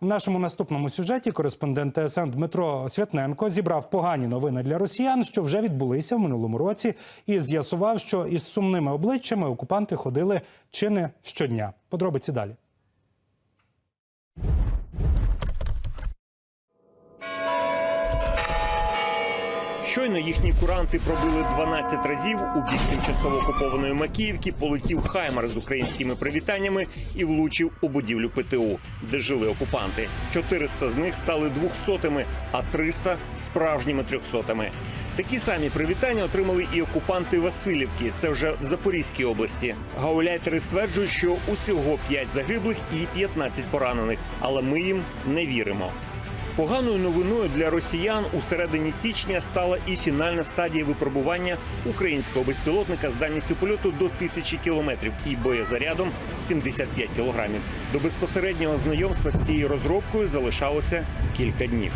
В нашому наступному сюжеті кореспондент ТСН Дмитро Святненко зібрав погані новини для росіян, що вже відбулися в минулому році, і з'ясував, що із сумними обличчями окупанти ходили чи не щодня. Подробиці далі. Щойно їхні куранти пробили 12 разів у бік тимчасово окупованої Макіївки, полетів Хаймар з українськими привітаннями і влучив у будівлю ПТУ, де жили окупанти. 400 з них стали двохсотими, а 300 – справжніми трьохсотими. Такі самі привітання отримали і окупанти Васильівки. Це вже в Запорізькій області. Гауляйтери стверджують, що усього 5 загиблих і 15 поранених, але ми їм не віримо. Поганою новиною для росіян у середині січня стала і фінальна стадія випробування українського безпілотника з дальністю польоту до тисячі кілометрів і боєзарядом 75 кілограмів. До безпосереднього знайомства з цією розробкою залишалося кілька днів.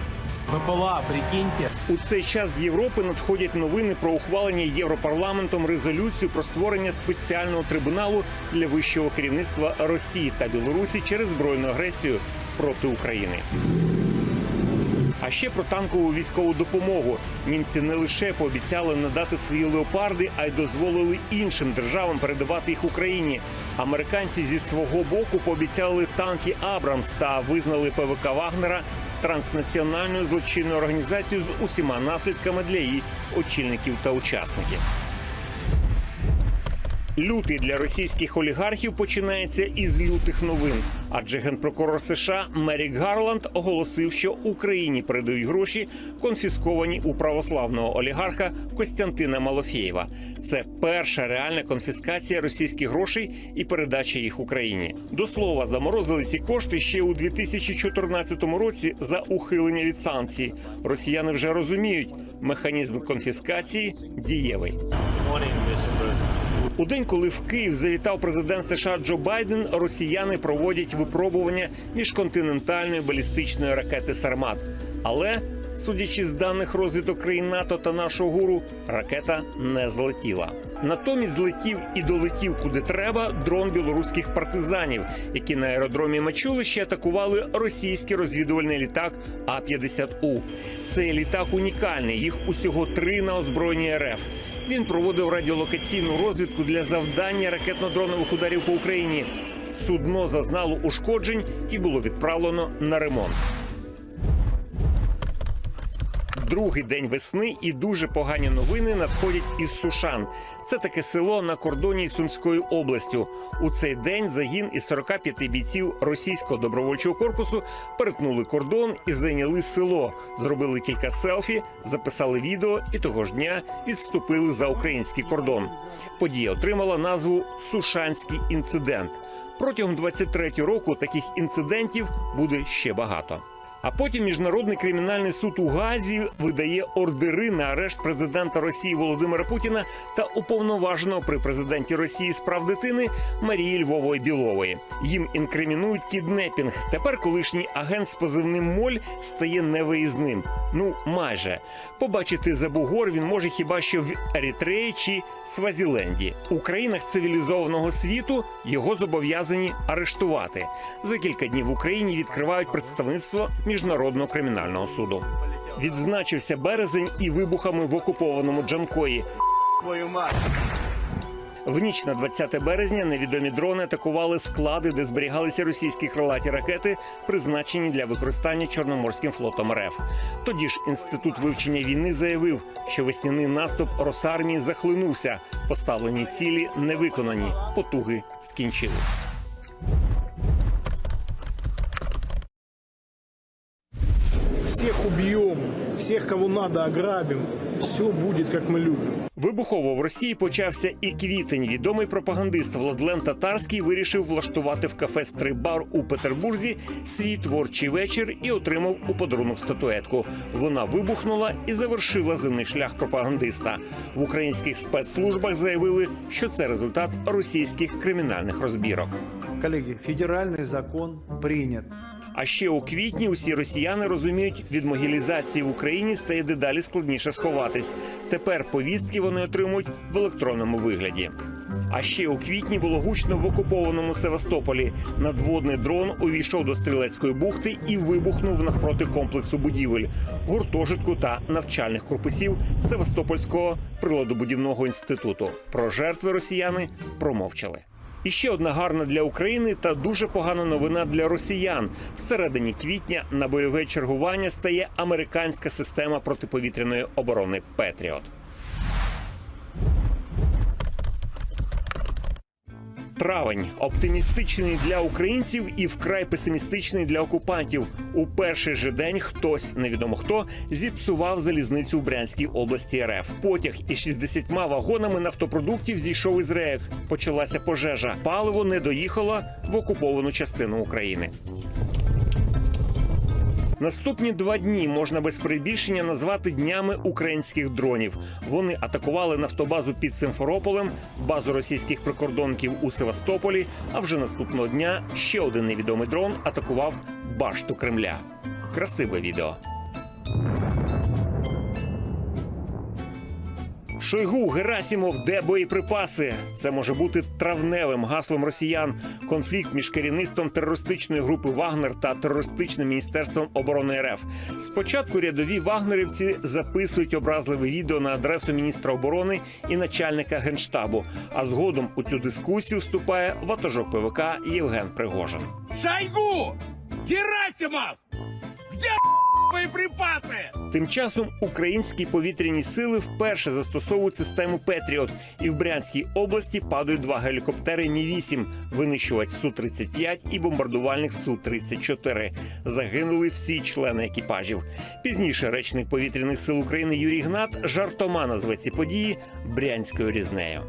БПЛА, прикиньте. У цей час з Європи надходять новини про ухвалення Європарламентом резолюцію про створення спеціального трибуналу для вищого керівництва Росії та Білорусі через збройну агресію проти України. А ще про танкову військову допомогу. Німці не лише пообіцяли надати свої леопарди, а й дозволили іншим державам передавати їх Україні. Американці зі свого боку пообіцяли танки Абрамс та визнали ПВК Вагнера транснаціональною злочинною організацією з усіма наслідками для її очільників та учасників. Лютий для російських олігархів починається із лютих новин. Адже генпрокурор США Мерік Гарланд оголосив, що Україні передають гроші, конфісковані у православного олігарха Костянтина Малофєєва. Це перша реальна конфіскація російських грошей і передача їх Україні. До слова, заморозили ці кошти ще у 2014 році за ухилення від санкцій. Росіяни вже розуміють, механізм конфіскації дієвий. У день, коли в Київ завітав президент США Джо Байден, росіяни проводять випробування міжконтинентальної балістичної ракети Сармат. Але, судячи з даних розвиток країн НАТО та нашого гуру, ракета не злетіла. Натомість злетів і долетів куди треба дрон білоруських партизанів, які на аеродромі Мачулища атакували російський розвідувальний літак А-50У. Цей літак унікальний. Їх усього три на озброєнні РФ. Він проводив радіолокаційну розвідку для завдання ракетно-дронових ударів по Україні. Судно зазнало ушкоджень і було відправлено на ремонт. Другий день весни і дуже погані новини надходять із Сушан. Це таке село на кордоні із Сумською областю. У цей день загін із 45 бійців російського добровольчого корпусу перетнули кордон і зайняли село. Зробили кілька селфі, записали відео і того ж дня відступили за український кордон. Подія отримала назву Сушанський інцидент. Протягом 23 року таких інцидентів буде ще багато. А потім міжнародний кримінальний суд у Газі видає ордери на арешт президента Росії Володимира Путіна та уповноваженого при президенті Росії з прав дитини Марії Львової Білової. Їм інкримінують кіднепінг. Тепер колишній агент з позивним Моль стає невиїзним. Ну майже побачити забугор він може хіба що в Ерітреї чи Свазіленді. У країнах цивілізованого світу його зобов'язані арештувати. За кілька днів в Україні відкривають представництво міжнародного кримінального суду. Відзначився березень і вибухами в окупованому Джанкої. Твою мать. В ніч на 20 березня невідомі дрони атакували склади, де зберігалися російські крилаті ракети, призначені для використання Чорноморським флотом РФ. Тоді ж інститут вивчення війни заявив, що весняний наступ Росармії захлинувся. Поставлені цілі не виконані. Потуги скінчились. Всех, кого надо, ограбим. Все будет, как мы любим. Вибухово в Росії почався і квітень. Відомий пропагандист Владлен Татарський вирішив влаштувати в кафе «Стрибар» у Петербурзі свій творчий вечір і отримав у подарунок статуетку. Вона вибухнула і завершила земний шлях пропагандиста. В українських спецслужбах заявили, що це результат російських кримінальних розбірок. Коллеги, федеральный закон принят. А ще у квітні усі росіяни розуміють, від могілізації в Україні стає дедалі складніше сховатись. Тепер повістки вони отримують в електронному вигляді. А ще у квітні було гучно в окупованому Севастополі. Надводний дрон увійшов до стрілецької бухти і вибухнув навпроти комплексу будівель, гуртожитку та навчальних корпусів Севастопольського приладобудівного інституту. Про жертви росіяни промовчали. І ще одна гарна для України та дуже погана новина для росіян. Всередині квітня на бойове чергування стає американська система протиповітряної оборони Петріот. Травень оптимістичний для українців і вкрай песимістичний для окупантів. У перший же день хтось, невідомо хто, зіпсував залізницю в Брянській області РФ. Потяг із 60 вагонами нафтопродуктів зійшов із рейок. Почалася пожежа. Паливо не доїхало в окуповану частину України. Наступні два дні можна без прибільшення назвати днями українських дронів. Вони атакували нафтобазу під Симферополем, базу російських прикордонків у Севастополі. А вже наступного дня ще один невідомий дрон атакував башту Кремля. Красиве відео. Шойгу Герасімов, де боєприпаси? Це може бути травневим гаслом росіян. Конфлікт між керівництвом терористичної групи Вагнер та терористичним міністерством оборони РФ. Спочатку рядові вагнерівці записують образливе відео на адресу міністра оборони і начальника генштабу. А згодом у цю дискусію вступає ватажок ПВК Євген Пригожин. Шойгу! Герасимов! Где боеприпасы? Тим часом українські повітряні сили вперше застосовують систему Петріот, і в Брянській області падають два гелікоптери Мі 8 винищувач су 35 і бомбардувальник су 34 Загинули всі члени екіпажів. Пізніше речник повітряних сил України Юрій Гнат жартома назве ці події брянською різнею.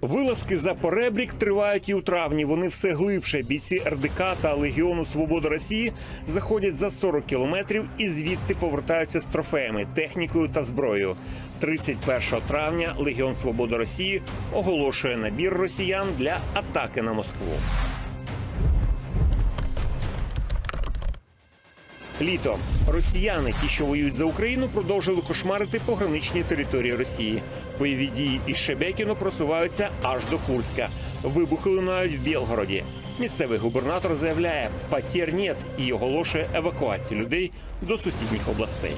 Вилазки за поребрік тривають і у травні. Вони все глибше. Бійці РДК та Легіону Свободи Росії заходять за 40 кілометрів і звідти повертаються з трофеями, технікою та зброєю. 31 травня Легіон Свободи Росії оголошує набір росіян для атаки на Москву. Літо росіяни, ті, що воюють за Україну, продовжили кошмарити пограничні території Росії. Бойові дії із Шебекіно просуваються аж до Курська. Вибухи лунають в Білгороді. Місцевий губернатор заявляє, патір нет і оголошує евакуацію людей до сусідніх областей.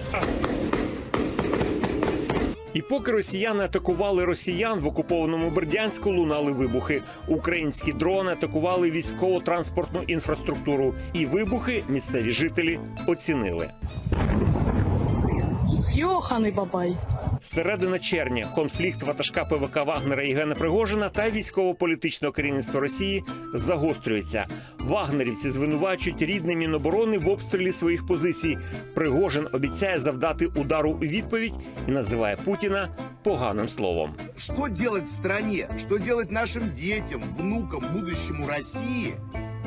І поки росіяни атакували росіян в окупованому Бердянську, лунали вибухи. Українські дрони атакували військово-транспортну інфраструктуру. І вибухи місцеві жителі оцінили. Йоханий бабай. Середина червня конфлікт ватажка ПВК Вагнера Євгена Пригожина та військово-політичного керівництва Росії загострюється. Вагнерівці звинувачують рідне Міноборони в обстрілі своїх позицій. Пригожин обіцяє завдати удару у відповідь і називає Путіна поганим словом. Что делать стране? Что делать нашим детям, внукам, будущему России?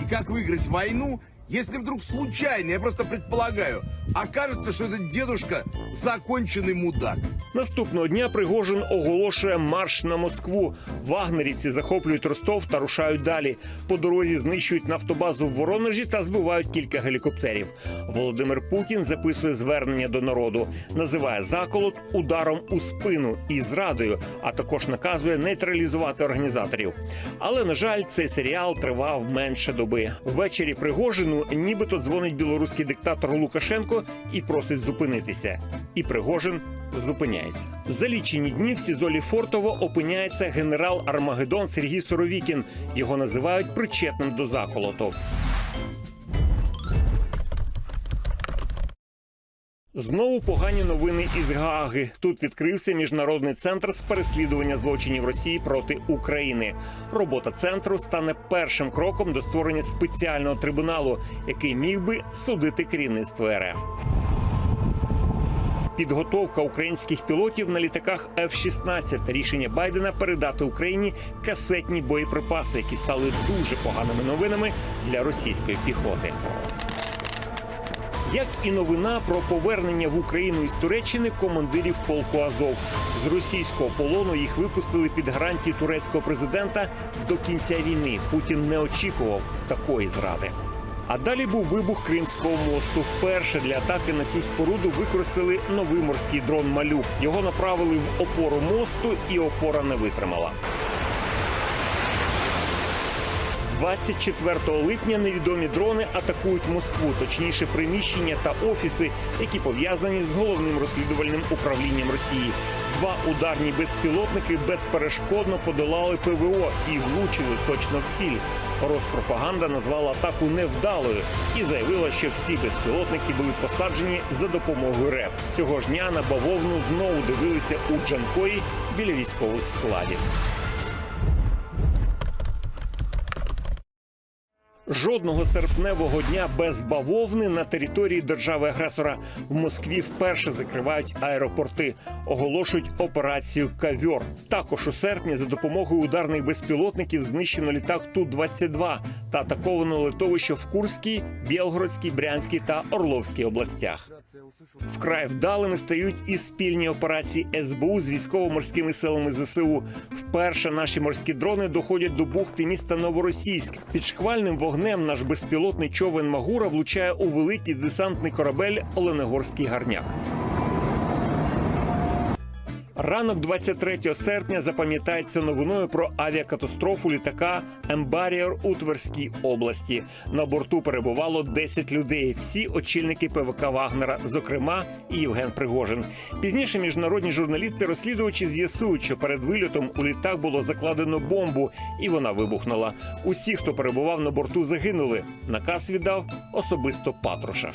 И как выиграть войну, если вдруг случайно, я просто предполагаю, окажется, что этот дедушка законченный мудак? Наступного дня Пригожин оголошує марш на Москву. Вагнерівці захоплюють Ростов та рушають далі. По дорозі знищують нафтобазу в Воронежі та збивають кілька гелікоптерів. Володимир Путін записує звернення до народу, називає заколот ударом у спину і зрадою, а також наказує нейтралізувати організаторів. Але на жаль, цей серіал тривав менше доби. Ввечері Пригожину нібито дзвонить білоруський диктатор Лукашенко і просить зупинитися. І Пригожин зупиняється. За лічені дні в Сізолі Фортово опиняється генерал Армагеддон Сергій Соровікін. Його називають причетним до заколоту. Знову погані новини із Гааги. Тут відкрився міжнародний центр з переслідування злочинів Росії проти України. Робота центру стане першим кроком до створення спеціального трибуналу, який міг би судити керівництво РФ. Підготовка українських пілотів на літаках F-16 рішення Байдена передати Україні касетні боєприпаси, які стали дуже поганими новинами для російської піхоти. Як і новина про повернення в Україну із Туреччини командирів полку Азов з російського полону їх випустили під гарантії турецького президента до кінця війни. Путін не очікував такої зради. А далі був вибух Кримського мосту. Вперше для атаки на цю споруду використали новий морський дрон Малюк. Його направили в опору мосту, і опора не витримала. 24 липня невідомі дрони атакують Москву, точніше приміщення та офіси, які пов'язані з головним розслідувальним управлінням Росії. Два ударні безпілотники безперешкодно подолали ПВО і влучили точно в ціль. Роспропаганда назвала атаку невдалою і заявила, що всі безпілотники були посаджені за допомогою РЕП. Цього ж дня на бавовну знову дивилися у Джанкої біля військових складів. Жодного серпневого дня без бавовни на території держави-агресора в Москві вперше закривають аеропорти, оголошують операцію Кавьор. Також у серпні за допомогою ударних безпілотників знищено літак Ту-22 та атаковано литовище в Курській, Білгородській, Брянській та Орловській областях. Вкрай вдалими стають і спільні операції СБУ з військово-морськими силами ЗСУ. Вперше наші морські дрони доходять до бухти міста Новоросійськ. Під шквальним вогнем наш безпілотний човен Магура влучає у великий десантний корабель Оленегорський гарняк. Ранок 23 серпня запам'ятається новиною про авіакатастрофу літака Ембаріор у Тверській області. На борту перебувало 10 людей. Всі очільники ПВК Вагнера, зокрема і Євген Пригожин. Пізніше міжнародні журналісти-розслідувачі з'ясують, що перед вильотом у літак було закладено бомбу, і вона вибухнула. Усі, хто перебував на борту, загинули. Наказ віддав особисто Патрушев.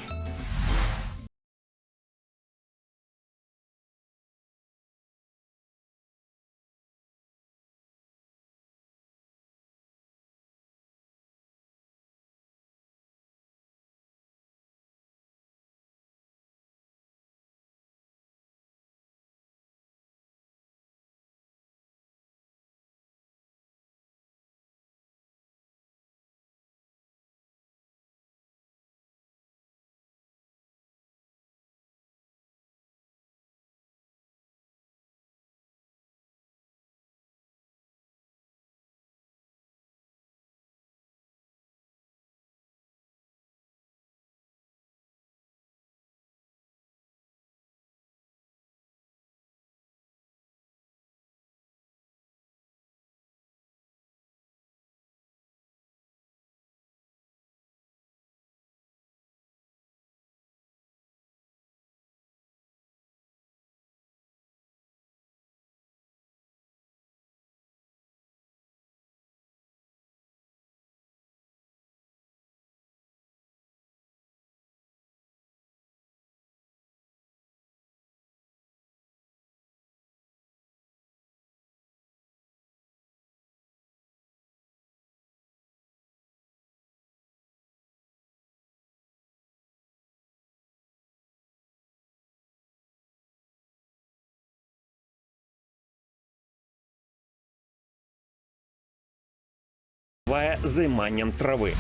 Триває займанням трави.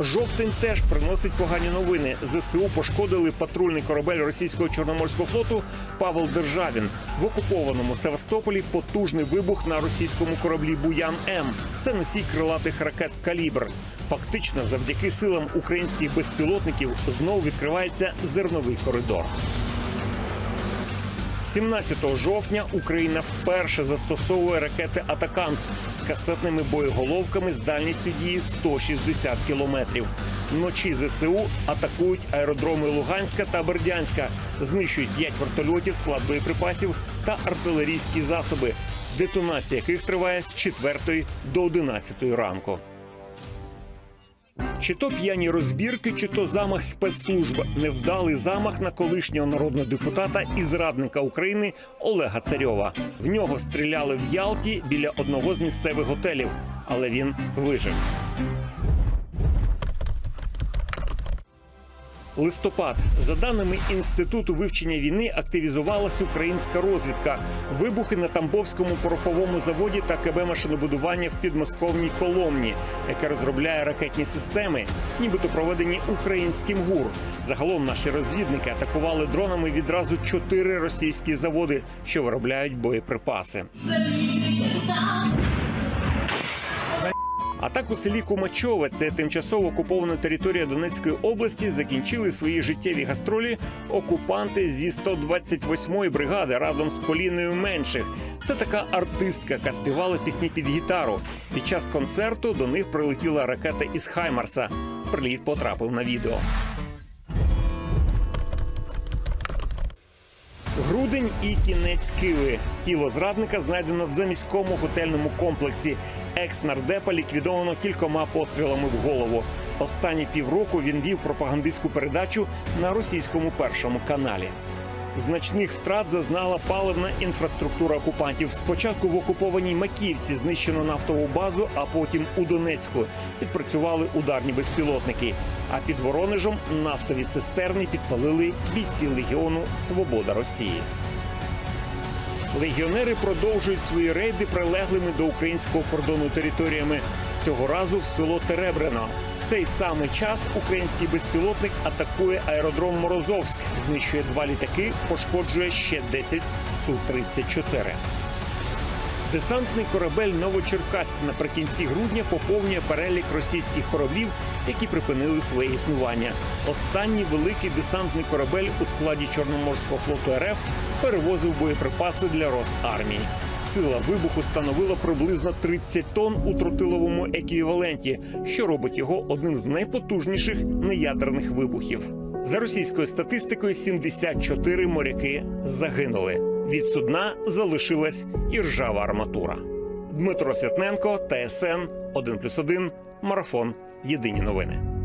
Жовтень теж приносить погані новини. ЗСУ пошкодили патрульний корабель російського чорноморського флоту Павел Державін. В окупованому Севастополі потужний вибух на російському кораблі Буян М. Це носій крилатих ракет Калібр. Фактично, завдяки силам українських безпілотників знову відкривається зерновий коридор. 17 жовтня Україна вперше застосовує ракети Атакамс з касетними боєголовками з дальністю дії 160 кілометрів. Вночі ЗСУ атакують аеродроми Луганська та Бердянська, знищують 5 вертольотів, склад боєприпасів та артилерійські засоби, детонація яких триває з 4 до 11 ранку. Чи то п'яні розбірки, чи то замах спецслужб. Невдалий замах на колишнього народного депутата і зрадника України Олега Царьова. В нього стріляли в Ялті біля одного з місцевих готелів, але він вижив. Листопад за даними інституту вивчення війни активізувалася українська розвідка. Вибухи на Тамбовському пороховому заводі та КБ машинобудування в підмосковній Коломні, яке розробляє ракетні системи, нібито проведені українським гур. Загалом наші розвідники атакували дронами відразу чотири російські заводи, що виробляють боєприпаси. А так у селі Кумачове, це тимчасово окупована територія Донецької області, закінчили свої життєві гастролі окупанти зі 128-ї бригади разом з Поліною Менших. Це така артистка, яка співала пісні під гітару. Під час концерту до них прилетіла ракета із Хаймарса. Приліт потрапив на відео. Грудень і кінець Киви. Тіло зрадника знайдено в заміському готельному комплексі. Екс-нардепа ліквідовано кількома пострілами в голову. Останні півроку він вів пропагандистську передачу на російському першому каналі. Значних втрат зазнала паливна інфраструктура окупантів. Спочатку в окупованій Макіївці знищено нафтову базу, а потім у Донецьку відпрацювали ударні безпілотники. А під Воронежем нафтові цистерни підпалили бійці легіону Свобода Росії. Легіонери продовжують свої рейди прилеглими до українського кордону територіями. Цього разу в село Теребрено. В цей самий час український безпілотник атакує аеродром Морозовськ, знищує два літаки, пошкоджує ще 10 Су-34. Десантний корабель Новочеркаськ наприкінці грудня поповнює перелік російських кораблів, які припинили своє існування. Останній великий десантний корабель у складі Чорноморського флоту РФ перевозив боєприпаси для Росармії. Сила вибуху становила приблизно 30 тонн у тротиловому еквіваленті, що робить його одним з найпотужніших неядерних вибухів. За російською статистикою, 74 моряки загинули. Від судна залишилась і ржава арматура. Дмитро Святненко, ТСН 1+,1, Марафон. Єдині новини.